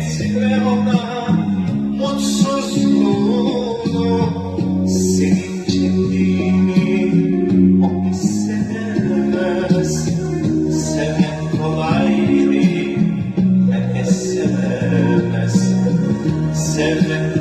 etme ona mutsuzluğunu senin kendini o hissedemez sevmek kolay değil herkes sevemez. Sevmek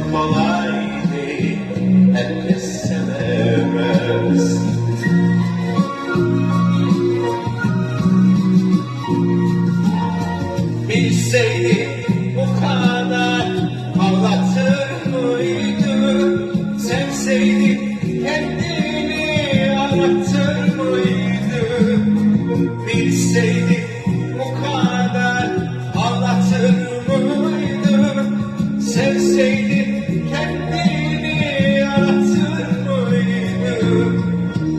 Sevseydi kendini anlatır mıydı?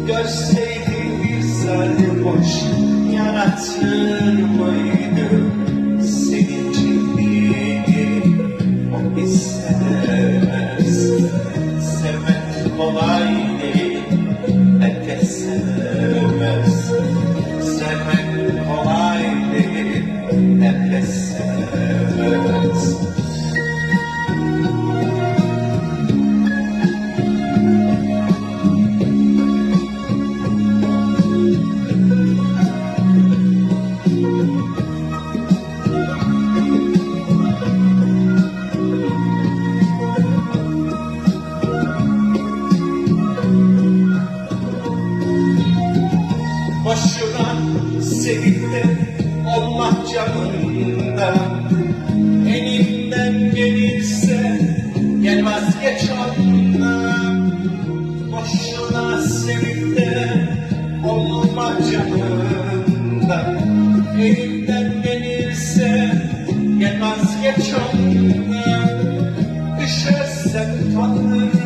Görseydi bir sarhoş yaratır mıydı? Senin kimliğini o hissedemez Sevmek kolay değil, herkes sevemez Sevmek kolay sevip olmak canında Elinden gelirse gel vazgeç ondan Boşuna sevip olmak canında Elinden gelirse gel vazgeç ondan Düşersen tanrı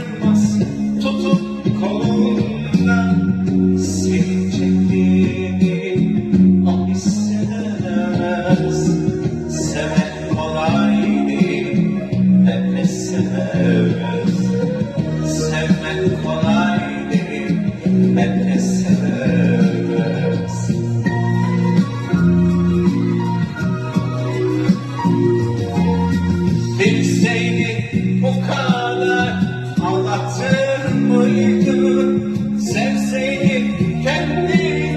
Lazım mıydı sevseydik kendimizi?